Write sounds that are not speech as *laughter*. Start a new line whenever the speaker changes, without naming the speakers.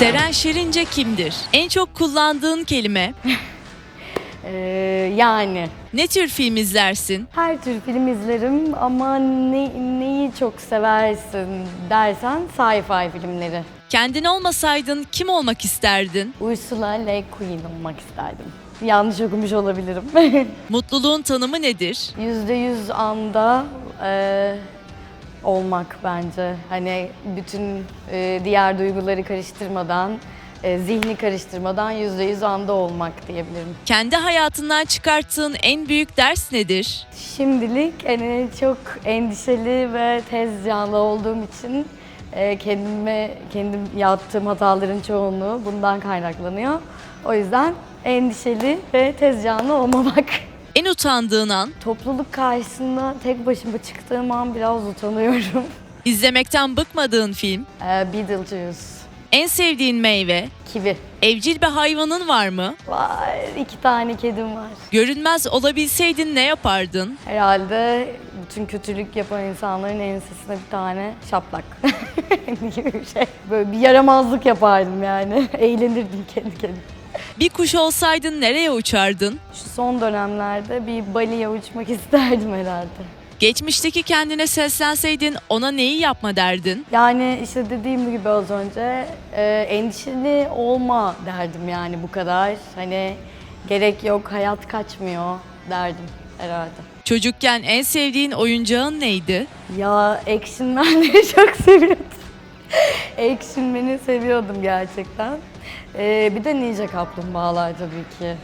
şaşırınca kimdir? En çok kullandığın kelime? *laughs*
Ee, yani
Ne tür film izlersin?
her tür film izlerim ama ne, neyi çok seversin dersen sci-fi filmleri.
Kendin olmasaydın kim olmak isterdin?
Ursula Le Guin olmak isterdim. Yanlış okumuş olabilirim. *laughs*
Mutluluğun tanımı nedir?
Yüzde yüz anda e, olmak bence. Hani bütün e, diğer duyguları karıştırmadan, e, zihni karıştırmadan yüzde yüz anda olmak diyebilirim.
Kendi hayatından çıkarttığın en büyük ders nedir?
Şimdilik hani çok endişeli ve tez canlı olduğum için e, kendime, kendim yaptığım hataların çoğunluğu bundan kaynaklanıyor. O yüzden endişeli ve tez canlı olmamak. *laughs*
En utandığın an?
Topluluk karşısında tek başıma çıktığım an biraz utanıyorum. *laughs*
İzlemekten bıkmadığın film?
Ee, Beetlejuice,
En sevdiğin meyve?
kivi.
Evcil bir hayvanın var mı?
Var, iki tane kedim var.
Görünmez olabilseydin ne yapardın?
Herhalde bütün kötülük yapan insanların ensesine bir tane şaplak *laughs* gibi bir şey. Böyle bir yaramazlık yapardım yani. *laughs* Eğlenirdim kendi kendime.
Bir kuş olsaydın nereye uçardın?
Şu son dönemlerde bir Bali'ye uçmak *laughs* isterdim herhalde.
Geçmişteki kendine seslenseydin ona neyi yapma derdin?
Yani işte dediğim gibi az önce e, endişeli olma derdim yani bu kadar. Hani gerek yok, hayat kaçmıyor derdim herhalde.
Çocukken en sevdiğin oyuncağın neydi?
Ya Action *laughs* çok seviyordum. *laughs* Action Man'i seviyordum gerçekten. Ee, bir de Ninja Kaplumbağalar tabii ki.